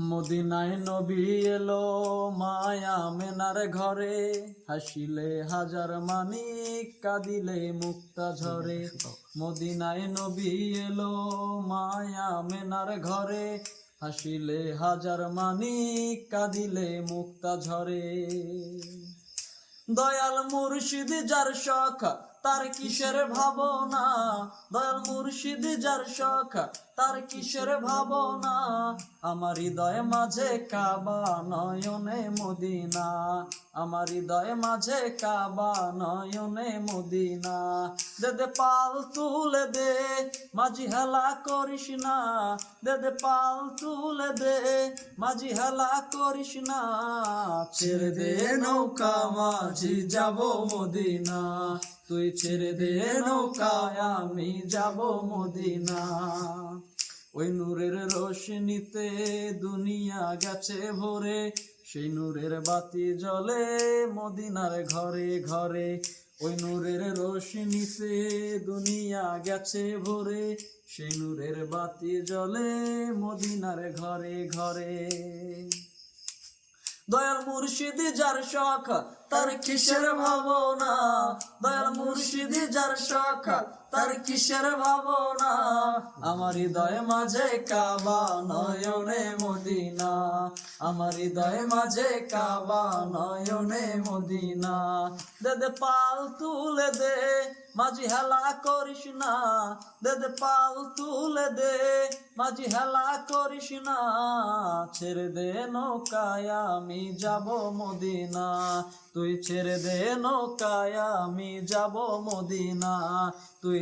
মদিনায় নবী এলো মায়া মেনার ঘরে। হাসিলে হাজার মানিক, কাঁদিলে মুক্তা ঝরে। মদিনায় নবী এলো মায়া মেনার ঘরে। হাসিলে হাজার মানিক, কাঁদিলে মুক্তা ঝরে। দয়াল মুর্শিদ যার শখ তার কিসের ভাবনা? দয়াল মুর্শিদ যার শখ, তার কিসের ভাবনা? আমার হৃদয় মাঝে কাবা নয়নে মদিনা। আমার হৃদয় মাঝে কাবা নয়নে মদিনা। দেদে পাল তুলে দে, মাঝি হেলা করিস না। দেদে পাল তুলে দে, মাঝি হেলা করিস না। ছেড়ে দে নৌকা, মাঝি যাব মদিনা। তুই ছেড়ে দে নৌকায়, আমি যাব মদিনা। ওই নূরের রোশনিতে দুনিয়া গেছে ভরে, সেই নূরের বাতি জ্বলে মদিনার ঘরে ঘরে। ওই নূরের রোশনিতে দুনিয়া গেছে ভরে, সেই নূরের বাতি জ্বলে মদিনার ঘরে ঘরে। দয়াল মুর্শিদি যার শখ তার কিসের ভাবনা? দয়াল মুর্শিদি যার শখ তার কিসের ভাবনা? আমার হৃদয় মাঝে কাবা, নয়নে মদিনা। আমার হৃদয় মাঝে কাবা, নয়নে মদিনা। দে দে পাল তুলে দে, মাঝি হেলা করিস না। দে দে পাল তুলে দে, মাঝি হেলা করিস না। ছেড়ে দে নৌকায়, আমি যাব মদিনা। তুই ছেড়ে দে নৌকায়, আমি যাব মদিনা। তুই